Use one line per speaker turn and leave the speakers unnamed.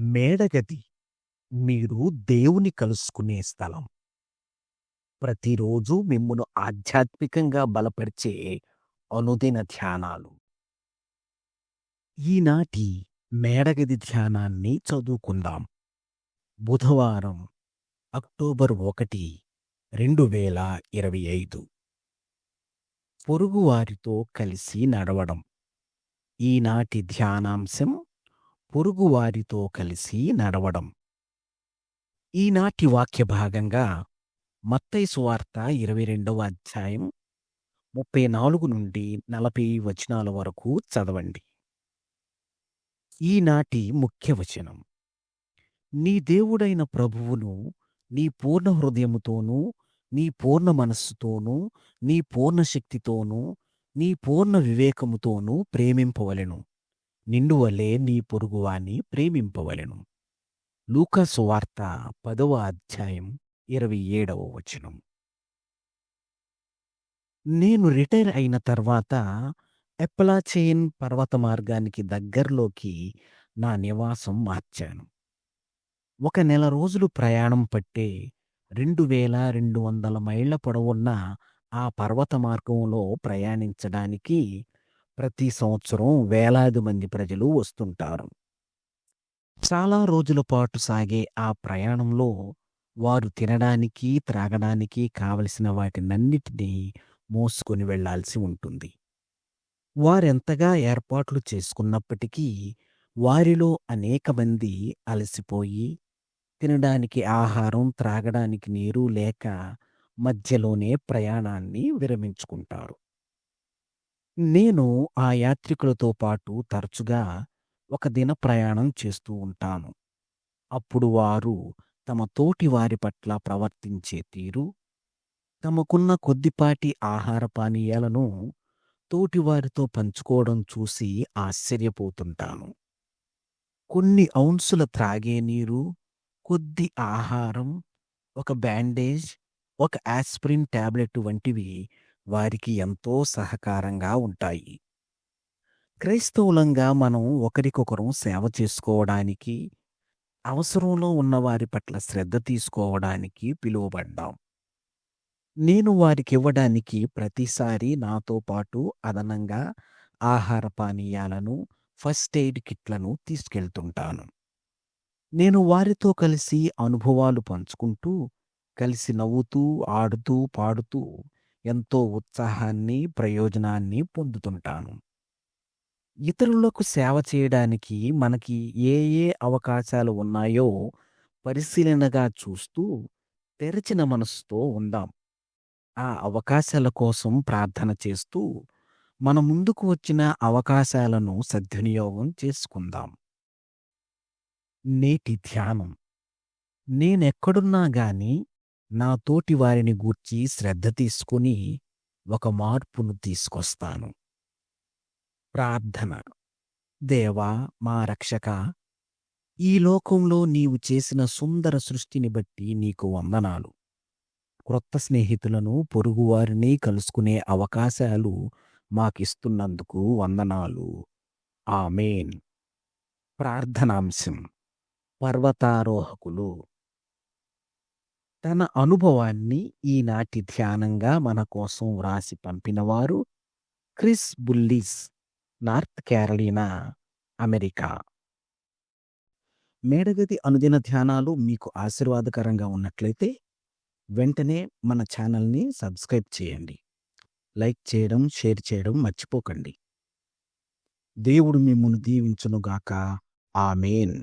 మేడగది మీరు దేవుని కలుసుకునే స్థలం. ప్రతిరోజు మిమ్మును ఆధ్యాత్మికంగా బలపరిచే అనుదిన ధ్యానాలు. ఈనాటి మేడగది ధ్యానాన్ని చదువుకుందాం. బుధవారం అక్టోబర్ ఒకటి రెండు వేల ఇరవై ఐదు పొరుగువారితో కలిసి నడవడం ఈనాటి ధ్యానాంశం పొరుగువారితో కలిసి నడవడం. ఈనాటి వాక్య భాగంగా మత్తై సువార్త ఇరవై రెండవ అధ్యాయం ముప్పై నాలుగు నుండి నలభై వచనాల వరకు చదవండి. ఈనాటి ముఖ్య వచనం. నీ దేవుడైన ప్రభువును నీ పూర్ణ హృదయముతోనూ నీ పూర్ణ మనస్సుతోనూ నీ పూర్ణ శక్తితోనూ నీ పూర్ణ వివేకముతోనూ ప్రేమింపవలెను. నిండువలే నీ పొరుగువాని ప్రేమింపవలెను. లూకా వార్త పదవ అధ్యాయం ఇరవై ఏడవ వచనం. నేను రిటైర్ అయిన తర్వాత ఎప్పలాచేయన్ పర్వత మార్గానికి దగ్గరలోకి నా నివాసం మార్చాను. ఒక నెల రోజులు ప్రయాణం పట్టే రెండు వేల రెండు వందల మైళ్ళ పొడవున్న ఆ పర్వత మార్గంలో ప్రయాణించడానికి ప్రతి సంవత్సరం వేలాది మంది ప్రజలు వస్తుంటారు. చాలా రోజుల పాటు సాగే ఆ ప్రయాణంలో వారు తినడానికి త్రాగడానికి కావలసిన వాటినన్నిటినీ మోసుకొని వెళ్ళాల్సి ఉంటుంది. వారెంతగా ఏర్పాట్లు చేసుకున్నప్పటికీ వారిలో అనేక మంది అలసిపోయి తినడానికి ఆహారం త్రాగడానికి నీరు లేక మధ్యలోనే ప్రయాణాన్ని విరమించుకుంటారు. నేను ఆ యాత్రికులతో పాటు తరచుగా ఒక దిన ప్రయాణం చేస్తూ ఉంటాను. అప్పుడు వారు తమ తోటి వారి పట్ల ప్రవర్తించే తీరు తమకున్న కొద్దిపాటి ఆహార పానీయాలను తోటివారితో పంచుకోవడం చూసి ఆశ్చర్యపోతుంటాను. కొన్ని ఔన్సుల త్రాగే నీరు కొద్ది ఆహారం ఒక బ్యాండేజ్ ఒక యాస్ప్రిన్ టాబ్లెట్ వంటివి వారికి ఎంతో సహకారంగా ఉంటాయి. క్రైస్తవులంగా మనం ఒకరికొకరం సేవ చేసుకోవడానికి అవసరంలో ఉన్న వారి పట్ల శ్రద్ధ తీసుకోవడానికి పిలువబడ్డాం. నేను వారికి ఇవ్వడానికి ప్రతిసారి నాతో పాటు అదనంగా ఆహార పానీయాలను ఫస్ట్ ఎయిడ్ కిట్లను తీసుకెళ్తుంటాను. నేను వారితో కలిసి అనుభవాలు పంచుకుంటూ కలిసి నవ్వుతూ ఆడుతూ పాడుతూ ఎంతో ఉత్సాహాన్ని ప్రయోజనాన్ని పొందుతుంటాను. ఇతరులకు సేవ చేయడానికి మనకి ఏ ఏ అవకాశాలు ఉన్నాయో పరిశీలనగా చూస్తూ తెరచిన మనసుతో ఉందాం. ఆ అవకాశాల కోసం ప్రార్థన చేస్తూ మన ముందుకు వచ్చిన అవకాశాలను సద్వినియోగం చేసుకుందాం. నేటి ధ్యానం. నేనెక్కడున్నా గాని నా తోటి వారిని గూర్చి శ్రద్ధ తీసుకుని ఒక మార్పును తీసుకొస్తాను. ప్రార్థన. దేవా మా రక్షక ఈ లోకంలో నీవు చేసిన సుందర సృష్టిని బట్టి నీకు వందనాలు. క్రొత్త స్నేహితులను పొరుగువారిని కలుసుకునే అవకాశాలు మాకిస్తున్నందుకు వందనాలు. ఆమెన్. ప్రార్థనాంశం. పర్వతారోహకులు. తన అనుభవాన్ని ఈనాటి ధ్యానంగా మన కోసం వ్రాసి పంపినవారు Chris Bullis North Carolina America. మేడగది అనుదిన ధ్యానాలు మీకు ఆశీర్వాదకరంగా ఉన్నట్లయితే వెంటనే మన ఛానల్ని సబ్స్క్రైబ్ చేయండి. లైక్ చేయడం షేర్ చేయడం మర్చిపోకండి. దేవుడు మిమ్మల్ని దీవించునుగాక. ఆమెన్.